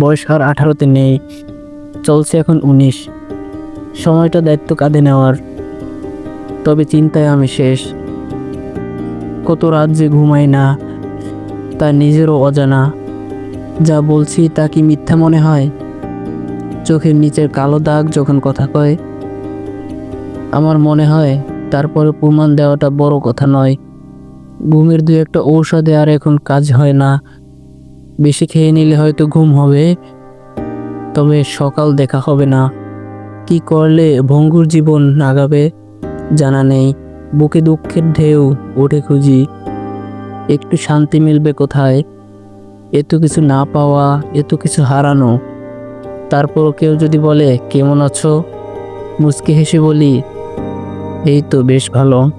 বয়স আর আঠারোতে নেই, চলছে এখন উনিশ। সময়টা দায়িত্ব কাঁধে নেওয়ার, তবে চিন্তায় আমি শেষ। কত রাত যে ঘুমাই না, তা নিজেরও অজানা। যা বলছি তা কি মিথ্যা মনে হয়? চোখের নিচের কালো দাগ যখন কথা কয়, আমার মনে হয় তারপরে প্রমাণ দেওয়াটা বড় কথা নয়। ঘুমের দু একটা ঔষধে আর এখন কাজ হয় না। বেশি খেয়ে নিলে হয়তো ঘুম হবে। তবে সকাল দেখা হবে না। কি করলে ভঙ্গুর জীবন নাগাবে জানা নেই। বুকে দুঃখের ঢেউ ওঠে খুঁজি। একটু শান্তি মিলবে কোথায়? এত কিছু না পাওয়া, এত কিছু হারানো। তারপর কেউ যদি বলে, কেমন আছো? মুচকি হেসে বলি, এই তো বেশ ভালো।